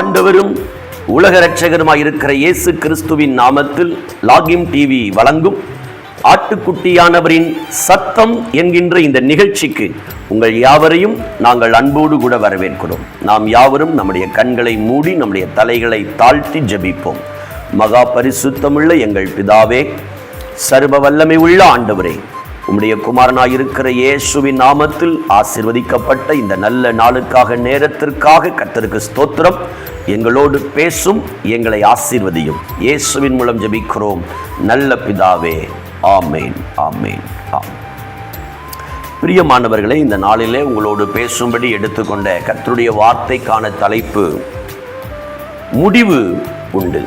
ஆண்டவரும் உலக ரட்சகருமாய் இருக்கிற இயேசு கிறிஸ்துவின் நாமத்தில் லாகிம் டிவி வழங்கும் ஆட்டுக்குட்டியானவரின் சத்தம் என்கின்ற இந்த நிகழ்ச்சிக்கு உங்கள் யாவரையும் நாங்கள் அன்போடு கூட வரவேற்கிறோம். நாம் யாவரும் நம்முடைய கண்களை மூடி நம்முடைய தலைகளை தாழ்த்தி ஜெபிப்போம். மகா பரிசுத்தமுள்ள எங்கள் பிதாவே சர்வ வல்லமை உள்ள ஆண்டவரே உம்முடைய குமாரனாயிருக்கிற இயேசுவின் நாமத்தில் ஆசிர்வதிக்கப்பட்ட இந்த நல்ல நாளுக்காக நேரத்திற்காக கர்த்தருக்கு ஸ்தோத்திரம். எங்களோடு பேசும் எங்களை ஆசீர்வதியும். இயேசுவின் மூலம் ஜெபிக்கிறோம். நல்ல பிதாவே ஆமேன் ஆமேன் ஆம் பிரியமானவர்களே இந்த நாளிலே உங்களோடு பேசும்படி எடுத்துக்கொண்ட கர்த்தருடைய வார்த்தைக்கான தலைப்பு முடிவு உண்டு.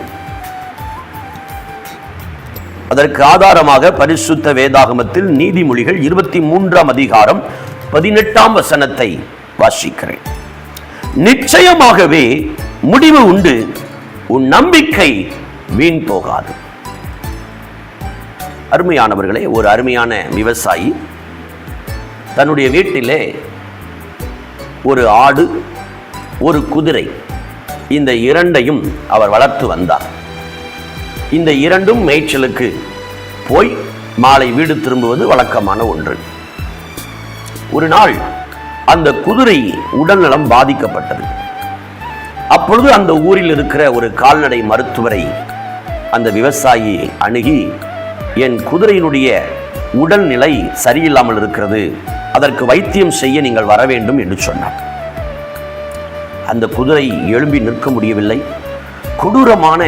அதற்கு ஆதாரமாக பரிசுத்த வேதாகமத்தில் நீதிமொழிகள் இருபத்தி மூன்றாம் அதிகாரம் பதினெட்டாம் வசனத்தை வாசிக்கிறேன். நிச்சயமாகவே முடிவு உண்டு உன் நம்பிக்கை வீண் போகாது. அருமையானவர்களே ஒரு அருமையான விவசாயி தன்னுடைய வீட்டிலே ஒரு ஆடு ஒரு குதிரை இந்த இரண்டையும் அவர் வளர்த்து வந்தார். இந்த இரண்டும் மேய்ச்சலுக்கு போய் மாலை வீடு திரும்புவது வழக்கமான ஒன்று. ஒரு நாள் அந்த குதிரை உடல்நலம் பாதிக்கப்பட்டது. அப்பொழுது அந்த ஊரில் இருக்கிற ஒரு கால்நடை மருத்துவரை அந்த விவசாயி அணுகி என் குதிரையினுடைய உடல்நிலை சரியில்லாமல் இருக்கிறது. அதற்கு வைத்தியம் செய்ய நீங்கள் வர வேண்டும் என்று சொன்னார். அந்த குதிரை எழும்பி நிற்க முடியவில்லை. கொடூரமான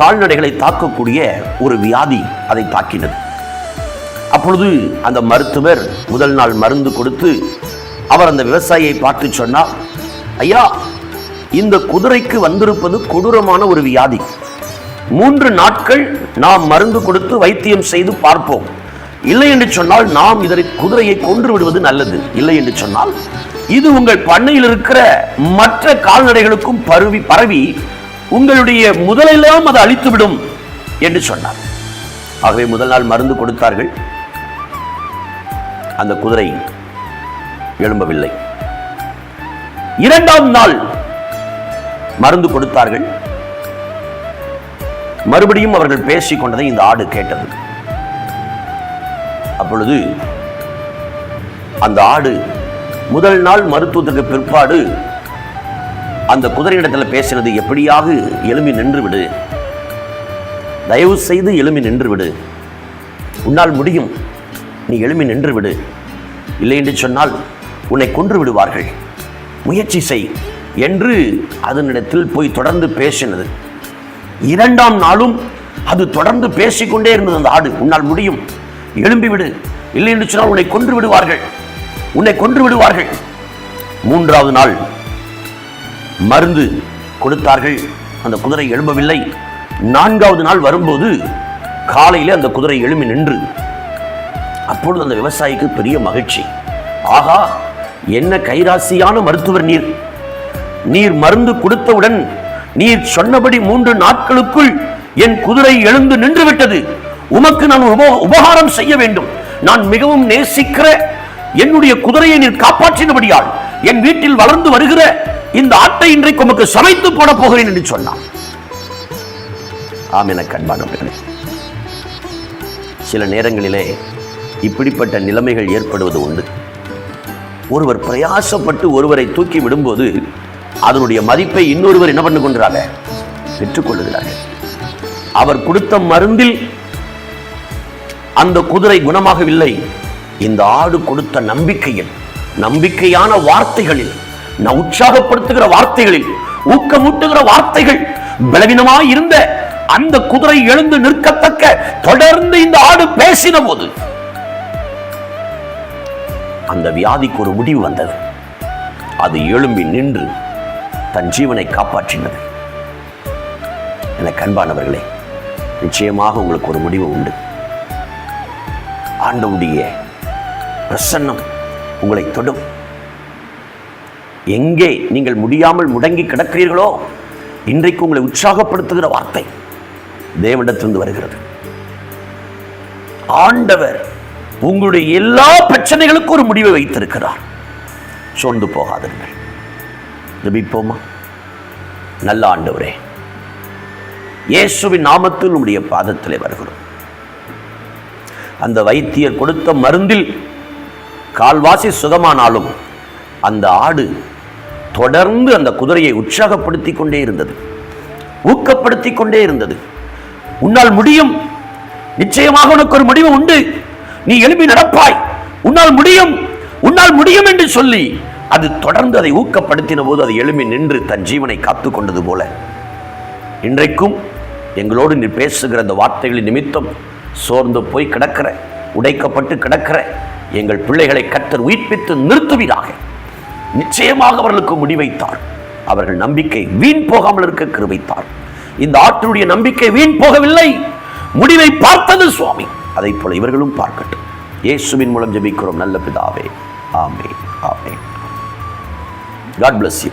கால்நடைகளை தாக்கக்கூடிய ஒரு வியாதி அதை தாக்கினது. அப்பொழுது அந்த மருத்துவர் முதல் நாள் மருந்து கொடுத்து அவர் அந்த விவசாயியை பார்த்து சொன்னார் ஐயா இந்த குதிரைக்கு வந்திருப்பது கொடூரமான ஒரு வியாதி. மூன்று நாட்கள் நாம் மருந்து கொடுத்து வைத்தியம் செய்து பார்ப்போம். இல்லை என்று சொன்னால் நாம் இதனை குதிரையை கொன்று விடுவது நல்லது. இல்லை என்று சொன்னால் இது உங்கள் பண்ணையில் இருக்கிற மற்ற கால்நடைகளுக்கும் பரவி பரவி உங்களுடைய முதலெல்லாம் அதை அழித்துவிடும் என்று சொன்னார். ஆகவே முதல் நாள் மருந்து கொடுத்தார்கள். அந்த குதிரை எழும்பவில்லை. இரண்டாம் நாள் மருந்து கொடுத்தார்கள். மறுபடியும் அவர்கள் பேசிக் கொண்டதை இந்த ஆடு கேட்டது. அப்பொழுது அந்த ஆடு முதல் நாள் மருத்துவத்துக்கு பிற்பாடு அந்த குதிரையிடத்தில் பேசினது எப்படியாக எழும்பி நின்று விடு தயவு செய்து எழும்பி நின்று விடு உன்னால் முடியும். நீ எழும்பி நின்று விடு இல்லை என்று சொன்னால் உன்னை கொன்று விடுவார்கள். முயற்சி செய் என்று அதனிடத்தில் போய் தொடர்ந்து பேசினது. இரண்டாம் நாளும் அது தொடர்ந்து பேசிக்கொண்டே இருந்தது அந்த ஆடு. உன்னால் முடியும். எழும்பி விடு. இல்லை என்று சொன்னால் உன்னை கொன்று விடுவார்கள். உன்னை கொன்று விடுவார்கள். மூன்றாவது நாள் மருந்து கொடுத்தார்கள். அந்த குதிரை எழும்பவில்லை. நான்காவது நாள் வரும்போது காலையில் அந்த குதிரை எழும்பி நின்று அப்பொழுது அந்த விவசாயிக்கு பெரிய மகிழ்ச்சி. ஆகா என்ன கைராசியான மருத்துவர் நீர். நீர் மருந்து கொடுத்தவுடன் நீர் சொன்னபடி மூன்று நாட்களுக்குள் என் குதிரை எழுந்து நின்று விட்டது உமக்கு நான் உப- உபகாரம் செய்ய வேண்டும். நான் மிகவும் நேசிக்கிற என்னுடைய குதிரையை நீர் காப்பாற்றினபடியால் என் வீட்டில் வளர்ந்து வருகிற இந்த ஆட்டை இன்றைக்கு உமக்கு சமைத்து போட போகிறேன் என்று சொன்னான் ஆம் என கண்பானவர்களே சில நேரங்களிலே இப்படிப்பட்ட நிலைமைகள் ஏற்படுவது உண்டு. ஒருவர் பிரயாசப்பட்டு ஒருவரை தூக்கி விடும்போது அதனுடைய மதிப்பை இன்னொருவர் என்ன பண்ணு கொண்டாங்க பெற்றுக்கொள்ளுகிறார்கள் அவர் கொடுத்த மருந்தில் அந்த குதிரை குணமாகவில்லை. இந்த ஆடு கொடுத்த நம்பிக்கையில் நம்பிக்கையான வார்த்தைகளில் நான் உற்சாகப்படுத்துகிற வார்த்தைகளில் ஊக்கமூட்டுகிற வார்த்தைகள் பலவீனமாய் இருந்த அந்த குதிரை எழுந்து நிற்கத்தக்க தொடர்ந்து இந்த ஆடு பேசின போது அந்த வியாதிக்கு ஒரு முடிவு வந்தது. அது எழும்பி நின்று தன் ஜீவனை காப்பாற்றினது. என கண்பானவர்களே நிச்சயமாக உங்களுக்கு ஒரு முடிவு உண்டு. ஆண்டவுடைய பிரசன்னம் உங்களை தொடும். எங்கே நீங்கள் முடியாமல் முடங்கி கிடக்கிறீர்களோ இன்றைக்கு உங்களை உற்சாகப்படுத்துகிற வார்த்தை தேவனிடத்திலிருந்து வருகிறது. ஆண்டவர் உங்களுடைய எல்லா பிரச்சனைகளுக்கும் ஒரு முடிவை வைத்திருக்கிறார். சோர்ந்து போகாதீர்கள். ஜபிப்போமா? நல்ல ஆண்டவரே இயேசுவின் நாமத்தில் உடைய பாதத்திலே வருகிறோம். அந்த வைத்தியர் கொடுத்த மருந்தில் கால்வாசி சுகமானாலும் அந்த ஆடு தொடர்ந்து அந்த குதிரையை உற்சாகப்படுத்தி கொண்டே இருந்தது. ஊக்கப்படுத்தி கொண்டே இருந்தது. உன்னால் முடியும். நிச்சயமாக உனக்கு ஒரு முடிவு உண்டு. நீ எழுப்பி நடப்பாய். உன்னால் முடியும். உன்னால் முடியும் என்று சொல்லி அது தொடர்ந்து அதை ஊக்கப்படுத்தின போது அது எழும்பி நின்று தன் ஜீவனை காத்து கொண்டது போல. இன்றைக்கும் எங்களோடு நீ பேசுகிற அந்த வார்த்தைகளின் நிமித்தம் சோர்ந்து போய் கிடக்கிற உடைக்கப்பட்டு கிடக்கிற எங்கள் பிள்ளைகளை கத்தர் உயிர்ப்பித்து நிறுத்துவீராக. நிச்சயமாக அவர்களுக்கு முடிவைத்தார் அவர்கள் நம்பிக்கை வீண் போகாமல் இருக்க கிருபைத்தார் இந்த ஆற்றினுடைய நம்பிக்கை வீண் போகவில்லை. முடிவை பார்த்தது சுவாமி. அதை போல இவர்களும் பார்க்கட்டும். இயேசுவின் மூலம் ஜெபிக்கிறோம் நல்ல பிதாவே. ஆமே ஆமே காட் பிளஸ் யூ